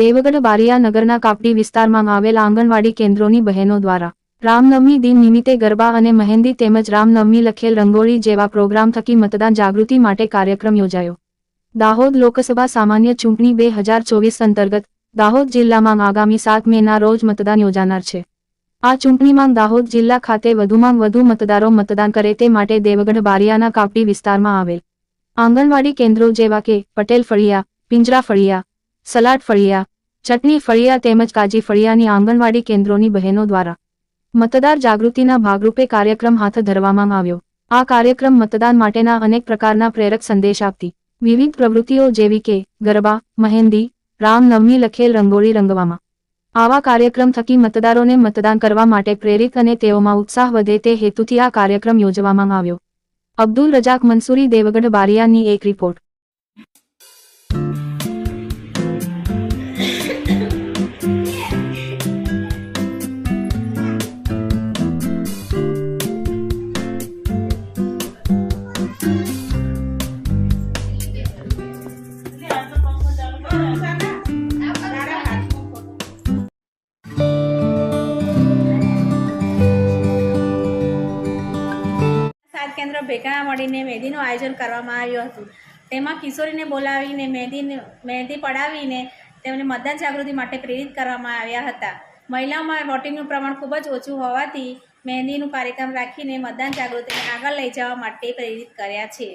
દેવગઢ બારિયા નગરના કાપડી વિસ્તારમાં આવેલ આંગણવાડી કેન્દ્રોની બહેનો દ્વારા રામનવમી દિન નિમિત્તે ગરબા અને મહેંદી તેમજ રામનવમી લખેલ રંગોળી જેવા પ્રોગ્રામ થકી મતદાન જાગૃતિ માટે કાર્યક્રમ યોજાયો. દાહોદ લોકસભા સામાન્ય ચૂંટણી બે અંતર્ગત દાહોદ જિલ્લામાં આગામી સાત મેના રોજ મતદાન યોજાનાર છે. આ ચૂંટણીમાં દાહોદ જિલ્લા ખાતે વધુમાં વધુ મતદારો મતદાન કરે તે માટે દેવગઢ બારિયાના કાપડી વિસ્તારમાં આવેલ આંગણવાડી કેન્દ્રો જેવા કે પટેલ ફળિયા, પિંજરા ફળિયા સલાડ ફળિયા, ચટણી ફળિયા તેમજ કાજી ફળિયાની આંગણવાડી કેન્દ્રોની બહેનો દ્વારા મતદાર જાગૃતિના ભાગરૂપે કાર્યક્રમ હાથ ધરવામાં આવ્યો. આ કાર્યક્રમ મતદાન માટેના અનેક પ્રકારના પ્રેરક સંદેશ આપતી. વિવિધ પ્રવૃત્તિઓ જેવી કે ગરબા, મહેંદી રામનવમી લખેલ રંગોળી રંગવામાં. આવા કાર્યક્રમ થકી મતદારોને મતદાન કરવા માટે પ્રેરિત અને તેઓમાં ઉત્સાહ વધે તે હેતુથી આ કાર્યક્રમ યોજવામાં આવ્યો. અબ્દુલ રજાક મંસૂરી દેવગઢ બારિયાની એક રિપોર્ટ. કેન્દ્ર ભેગા મળીને મહેંદીનું આયોજન કરવામાં આવ્યું હતું. તેમાં કિશોરીને બોલાવીને મહેંદી મહેંદી પડાવીને તેમને મતદાન જાગૃતિ માટે પ્રેરિત કરવામાં આવ્યા હતા. મહિલાઓમાં વોટિંગનું પ્રમાણ ખૂબ જ ઓછું હોવાથી મહેંદીનું કાર્યક્રમ રાખીને મતદાન જાગૃતિને આગળ લઈ જવા માટે પ્રેરિત કર્યા છે.